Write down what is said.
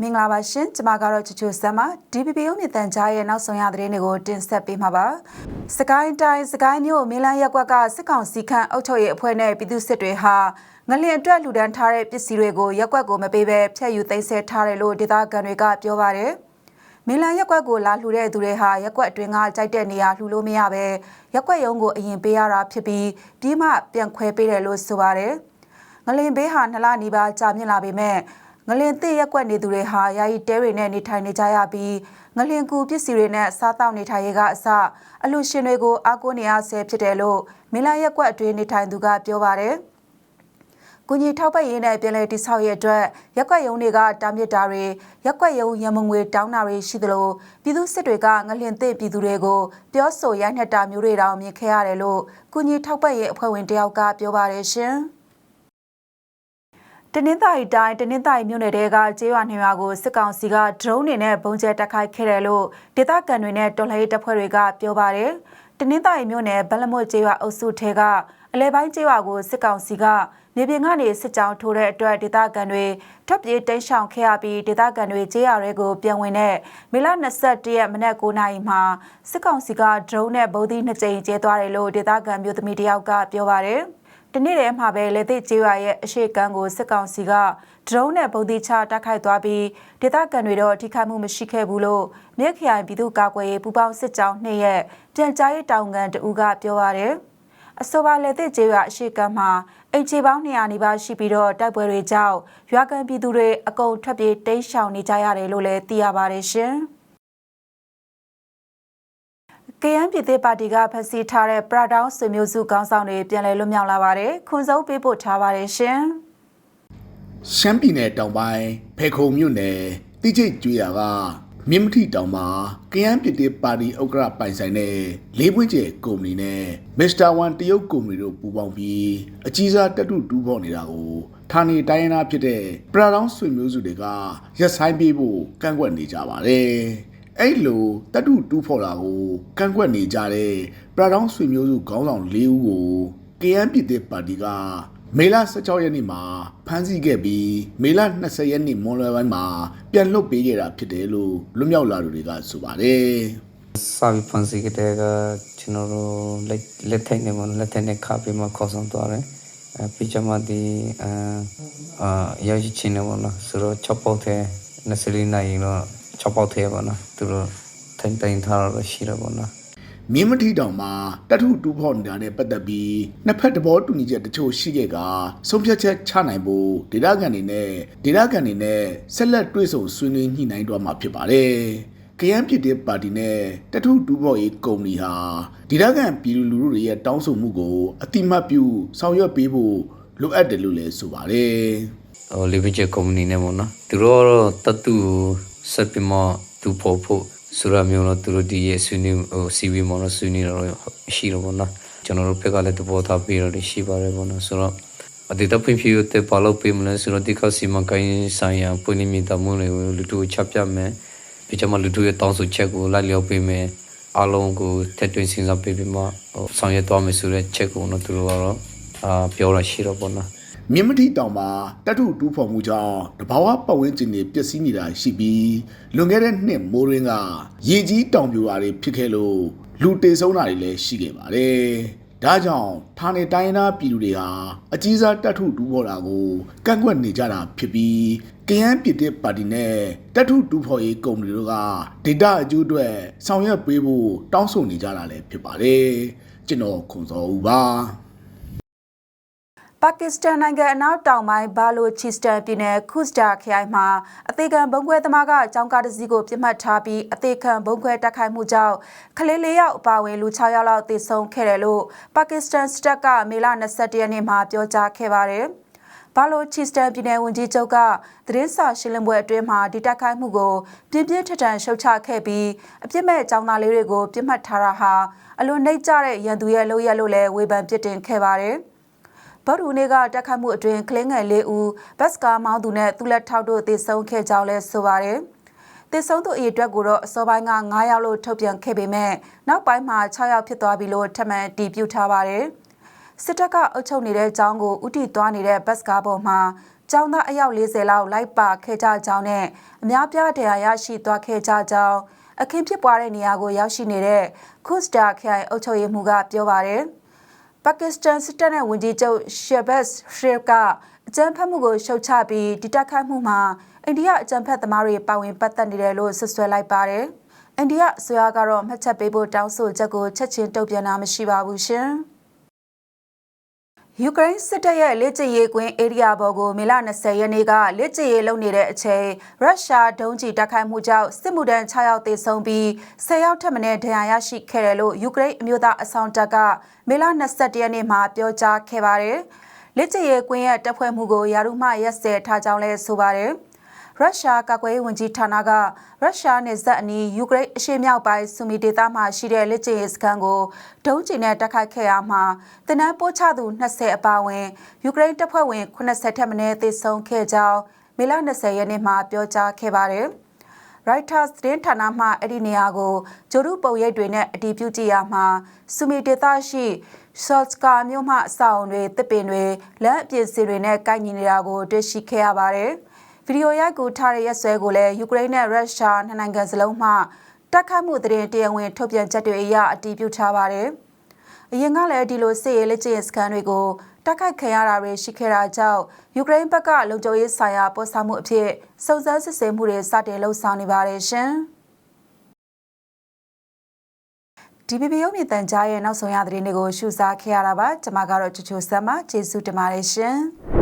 မင်္ဂလာပါရှင်ကျမကတော့ချူချူဆမ်ပါ DPP ဥမြင့်တန်ကြားရဲ့နောက်ဆုံးရသတင်းတွေကိုတင်ဆက်ပေးမှာပါစကိုင်းတိုင်းစကိုင်းမြို့မင်းလန်းရက်ကွက်ကစစ်ကောင်စီခန့်အုပ်ချုပ်ရေးအဖွဲ့နဲ့ပြည်သူစစ်တွေဟာငလျင်အတွက်လူဒန်းထားတဲ့ပစ္စည်းတွေကိုရက်ကွက်ကိုမပေးဘဲဖျက်ယူသိမ်းဆည်းထားတယ်လို့ဒေသခံတွေကပြောပါတယ်မင်းလန်းရက်ကွက်ကိုလာလှူတဲ့သူတွေဟာရက်ကွက်အတွင်းကကြိုက်တဲ့နေရာလှူလို့မရပဲရက်ကွက်ရုံးကိုအရင်ပေးရတာဖြစ်ပြီးပြီးမှပြန်ခွဲပေးတယ်လို့ဆိုပါတယ် ငလင်ဘေးဟာနှစ်လနီးပါးကြာမြင့်လာပေမဲ့ငလင်သစ်ရက်ကွက်နေသူတွေဟာယာယီတဲတွေနဲ့နေထိုင်နေကြရပြီးငလင်ကူပစ္စည်းတွေနဲ့စားတောက်နေထိုင်ရေးကအစအလူရှင်တွေကိုအားကိုးနေရဆဲဖြစ်တယ်လို့မင်းလာရက်ကွက်အတွင်းနေထိုင်သူကပြောပါတယ်။ကုညီထောက်ပံ့ရေးနဲ့ပြည်လဲတိဆောက်ရေးအတွက်ရက်ကွက်ရုံတွေကတားမြစ်တာတွေရက်ကွက်ရုံရမငွေတောင်းတာတွေရှိသလိုပြည်သူစစ်တွေကငလင်သစ်ပြည်သူတွေကိုပြောဆိုရိုက်နှက်တာမျိုးတွေတောင်မြင်ခဲ့ရတယ်လို့ကုညီထောက်ပံ့ရေးအဖွဲ့ဝင်တယောက်ကပြောပါတယ်ရှင်။ တနင်္သာရီတိုင်းတနင်္သာရီမြို့နယ်တဲကကျေးရွာနှစ်ရွာကိုစစ်ကောင်စီကဒရုန်းတွေနဲ့ပုံကျဲတိုက်ခိုက်ခဲ့တယ်လို့ဒေသခံတွေနဲ့တော်လှန်ရေးတပ်ဖွဲ့တွေကပြောပါတယ်။တနင်္သာရီမြို့နယ်ဗလမွတ်ကျေးရွာအုပ်စုထဲကအလဲပိုင်းကျေးရွာကိုစစ်ကောင်စီကမြေပြင်ကနေစစ်ကြောင်းထိုးတဲ့အတွက်ဒေသခံတွေထပ်ပြေးတိမ်းရှောင်ခဲ့ရပြီးဒေသခံတွေကျေးရွာတွေကိုပြန်ဝင်တဲ့မေလ21ရက်မနက်9:00နာရီမှာစစ်ကောင်စီကဒရုန်းနဲ့ဗုံးသီးနှစ်ကြိမ်ကျဲသွားတယ်လို့ဒေသခံမျိုးသမီးတယောက်ကပြောပါတယ်။ တနေ့တည်းမှာပဲလေသိကျေးရွာရဲ့အရှိကန်းကိုစစ်ကောင်စီကဒရုန်းနဲ့ပုံသီးချတိုက်ခိုက်သွားပြီးဒေသခံတွေတော့ထိခိုက်မှုမရှိခဲ့ဘူးလို့မြက်ခရိုင်ပြည်သူ့ကာကွယ်ရေးပူးပေါင်းစစ်ကြောင်းနှစ်ရဲ့ပြန်ကြားရေးတောင်ခံတဦးကပြောပါရယ်အဆိုပါလေသိကျေးရွာအရှိကန်းမှာအိမ်ခြေပေါင်း200နီးပါးရှိပြီးတော့တိုက်ပွဲတွေကြောင့်ရွာကန်ပြည်သူတွေအကုန်ထွက်ပြေးတိမ်းရှောင်နေကြရတယ်လို့လည်းသိရပါတယ်ရှင်။ ကယန်းပြည်သေးပါတီကဖက်စီထားတဲ့ပရာဒေါင်းဆွေမျိုးစုခေါင်းဆောင်တွေပြန်လည်လွတ်မြောက်လာပါတယ်။ခွန်စုံပေးပို့ထားပါတယ်ရှင်။ရှမ်းပြည်နယ်တောင်ပိုင်းဖေခုံမြို့နယ်တိကျိတ်ကျွော်ကမြင်းမထီတောင်မှာကယန်းပြည်သေးပါတီဥက္ကရာပိုင်ဆိုင်တဲ့လေးပွင့်ကျဲကုမ္ပဏီနဲ့မစ္စတာဝန်တရုတ်ကုမ္ပဏီတို့ပူးပေါင်းပြီးအကြီးစားတက်တုတူးဖော်နေတာကိုဌာနေတိုင်းရင်းသားဖြစ်တဲ့ပရာဒေါင်းဆွေမျိုးစုတွေကရက်ဆိုင်ပေးဖို့ကန့်ကွက်နေကြပါတယ်။ အဲ့လိုတတုတူးဖော်တာကိုကန့်ကွက်နေကြတဲ့ပရာဒေါင်းဆွေမျိုးစုခေါင်းဆောင်၄ဦးကို KN ပြည်သက်ပါတီကမေလ16ရက်နေ့မှာဖမ်းဆီးခဲ့ပြီးမေလ20ရက်နေ့မွန်လွယ်ပိုင်းမှာပြန်လွတ်ပေးခဲ့တာဖြစ်တယ်လို့လွတ်မြောက်လာသူတွေကဆိုပါတယ်စာပြီးဖန်စီကတဲ့ကကျွန်တော်တို့လက်လက်ထိုင်နေမလက်ထိုင်နေခါပြီးမှခေါ်ဆောင်သွားတယ်အဲပြီးချမှဒီအာအာရောက်ချင်နေမလားဆိုတော့6ပေါက်ထဲ24နိုင်တော့ 6ပေါက်ထဲပါနော်သူတို့ထိုင်တိုင်ထားတော့ရှိတော့ပါနော်မြင်းမထီတောင်မှာတထုတူးဖော်နေတာနဲ့ပတ်သက်ပြီးနှစ်ဖက်တဘောတူညီချက်တချို့ရှိခဲ့ကဆုံးဖြတ်ချက်ချနိုင်ဖို့ဒေသခံတွေနဲ့ဒေသခံတွေနဲ့ဆက်လက်တွေ့ဆုံဆွေးနွေးညှိနှိုင်းတော့မှာဖြစ်ပါတယ်။ကယန်းပြည်တဲ့ပါတီနဲ့တထုတူးဖော်ရေးကုမ္ပဏီဟာဒေသခံပြည်သူလူထုတွေရဲ့တောင်းဆိုမှုကိုအတိမတ်ပြုဆောင်ရွက်ပေးဖို့လိုအပ်တယ်လို့လည်းဆိုပါတယ်။ဟိုလီဗင်ချ်ကုမ္ပဏီနဲ့ပေါ့နော်သူတို့ကတော့တတူ ဆက်ပြီးမှသူဖို့ဖို့ဆိုရမျိုးတော့သူတို့ဒီရဲ့ဆွေးနွေးဟို CV မော်တော့ဆွေးနွေးတော့ရှိတော့ပေါ့နော်ကျွန်တော်တို့ဘက်ကလည်းသဘောထားပြီးတော့ရှိပါတယ်ပေါ့နော်ဆိုတော့အတေတပင်ဖြူတဲ့ပါလို့ပေးမလဲဆိုတော့ဒီကစီမကိုင်းဆိုင်ရာပွင့်နေမိတမှုတွေကိုလူတို့ချပြမယ်ပြီးချမလူတို့ရဲ့တောင်းဆိုချက်ကိုလိုက်လျောပေးမယ်အားလုံးကိုထက်တွင်စဉ်းစားပေးပြီးမှဟိုဆောင်ရွက်သွားမယ်ဆိုတဲ့ချက်ကိုတော့သူတို့ကတော့အာပြောရရှိတော့ပေါ့နော် မြင်းမတိတောင်မှာတတ်ထုတူးဖော်မှုကြောင့်တဘာဝပတ်ဝန်းကျင်တွေပျက်စီးနေတာရှိပြီးလွန်ခဲ့တဲ့နှစ်မိုးရင်းကရေကြီးတောင်ပြိုတာတွေဖြစ်ခဲ့လို့လူတေဆုံးတာတွေလည်းရှိခဲ့ပါတယ်။ဒါကြောင့်ဌာနေတိုင်းသားပြည်သူတွေဟာအကြီးစားတတ်ထုတူးဖော်တာကိုကန့်ကွက်နေကြတာဖြစ်ပြီးကယန်းပြည်တဲ့ပါတီနဲ့တတ်ထုတူးဖော်ရေးကုမ္ပဏီတို့ကဒေတာအကျိုးအတွက်ဆောင်ရွက်ပေးဖို့တောင်းဆိုနေကြတာလည်းဖြစ်ပါတယ်။ကျွန်တော်ခွန်စောဦးပါ။ ပါကစ္စတန်နိုင်ငံအနောက်တောင်ပိုင်းဘာလိုချီစတန်ပြည်နယ်ခုစတာခရိုင်မှာအသေးခံဘုံခွဲသမားကအကြောင်းကားတစ်စီးကိုပြစ်မှတ်ထားပြီးအသေးခံဘုံခွဲတိုက်ခိုက်မှုကြောင့်ကလေးလေးယောက်အပါအဝင်လူ6ယောက်လောက်သေဆုံးခဲ့တယ်လို့ပါကစ္စတန်စစ်တပ်ကမေလ22ရက်နေ့မှာပြောကြားခဲ့ပါတယ်။ဘာလိုချီစတန်ပြည်နယ်ဝန်ကြီးချုပ်ကသတင်းစာရှင်းလင်းပွဲအတွင်းမှာဒီတိုက်ခိုက်မှုကိုပြင်းပြင်းထန်ထန်ရှုတ်ချခဲ့ပြီးအပြစ်မဲ့ចောင်းသားလေးတွေကိုပြစ်မှတ်ထားတာဟာအလွန်နှိမ့်ကျတဲ့ရန်သူရဲ့လုပ်ရက်လို့လည်းဝေဖန်ပြစ်တင်ခဲ့ပါတယ်။ ဗုဒ္ဓဦးနေ့ကတက်ခတ်မှုအတွင်းကလင်းငယ်လေးဦးဘတ်စကားမောင်းသူနဲ့သူလက်ထောက်တို့တေဆုံးခဲ့ကြောင်းလဲဆိုပါတယ်။တေဆုံးသူအရေအတွက်ကိုတော့အစောပိုင်းက9ယောက်လို့ထုတ်ပြန်ခဲ့ပေမဲ့နောက်ပိုင်းမှာ6ယောက်ဖြစ်သွားပြီလို့ထပ်မံတည်ပြုထားပါတယ်။စစ်တပ်ကအုပ်ချုပ်နေတဲ့အကြောင်းကိုဥတီသွားနေတဲ့ဘတ်စကားပေါ်မှာကျောင်းသားအယောက်40လောက်လိုက်ပါခဲ့ကြကြောင်းနဲ့အများပြားတရားရရှိသွားခဲ့ကြကြောင်းအခင်းဖြစ်ပွားတဲ့နေရာကိုရောက်ရှိနေတဲ့ခုစတာခိုင်အုပ်ချုပ်ရေးမှူးကပြောပါတယ်။ ပါကစ္စတန်စစ်တပ်နဲ့ဝန်ကြီးချုပ်ရှေဘတ်ရှေဖ်ကအကြမ်းဖက်မှုကိုရှုတ်ချပြီးဒီတက်ခိုက်မှုမှာအိန္ဒိယအကြမ်းဖက်သမားတွေပါဝင်ပတ်သက်နေတယ်လို့ဆွဆွဲလိုက်ပါတယ်။အိန္ဒိယအစိုးရကတော့မှတ်ချက်ပေးဖို့တောင်းဆိုချက်ကိုချက်ချင်းတုံ့ပြန်တာမရှိပါဘူးရှင်။ ယူကရိန်းစစ်တပ်ရဲ့လက်ကျရေးကွင်းဧရိယာဘော်ကိုမေလ20ရက်နေ့ကလက်ကျရေးလုပ်နေတဲ့အချိန်ရုရှားဒုံးကျည်တိုက်ခိုက်မှုကြောင့်စစ်မှုထမ်း6ယောက်သေဆုံးပြီး10ယောက်ထပ်မံဒဏ်ရာရရှိခဲ့တယ်လို့ယူကရိန်းအမျိုးသားအဆောင်တပ်ကမေလ21ရက်နေ့မှာပြောကြားခဲ့ပါတယ်။လက်ကျရေးကွင်းရဲ့တပ်ဖွဲ့မှုကိုယာရုမှရက်စဲထားကြောင်းလည်းဆိုပါတယ်။ ရုရှားကာကွယ်ရေးဝန်ကြီးဌာနကရုရှားနယ်စပ်အနီးယူကရိန်းအရှေ့မြောက်ပိုင်းဆူမီဒေသမှာရှိတဲ့လက်ကျင်းစခန်းကိုဒုံးကျည်နဲ့တိုက်ခိုက်ခဲ့ရမှာတနန်းပို့ချသူ20အပါအဝင်ယူကရိန်းတပ်ဖွဲ့ဝင်80ထက်မနည်းသေဆုံးခဲ့ကြောင်းမေလ20ရက်နေ့မှာပြောကြားခဲ့ပါတယ်။ Reuters သတင်းဌာနမှအဲ့ဒီနေရာကိုဂျိုရုပုံရိပ်တွေနဲ့အတည်ပြုကြည့်ရမှာဆူမီဒေသရှိဆော့စကာမြို့မှအဆောင်တွေတစ်ပင်တွေလက်အပြည့်စီတွေနဲ့ကိုက်ညီနေတာကိုတွေ့ရှိခဲ့ရပါတယ်။ ဗီဒီယိုရိုက်ကူထားတဲ့ရက်စွဲကိုလည်းယူကရိန်းနဲ့ရုရှားနှစ်နိုင်ငံစလုံးမှတိုက်ခိုက်မှုသတင်းတရားဝင်ထုတ်ပြန်ချက်တွေအရအတည်ပြုထားပါတယ်။အရင်ကလည်းဒီလိုစစ်ရေးလက်ကျင့်စခန်းတွေကိုတိုက်ခိုက်ခံရတာတွေရှိခဲ့တာကြောင့်ယူကရိန်းဘက်ကလုံခြုံရေးဆိုင်ရာပေါ်ဆမှုအဖြစ်စုံစမ်းစစ်ဆေးမှုတွေစတင်လှုပ်ဆောင်နေပါတယ်ရှင်။ DPP ရုပ်မြင်သံကြားရဲ့နောက်ဆုံးရသတင်းတွေကိုရှုစားခဲ့ရတာပါကျွန်မကတော့ချူချူဆမ်မကျေးဇူးတင်ပါတယ်ရှင်။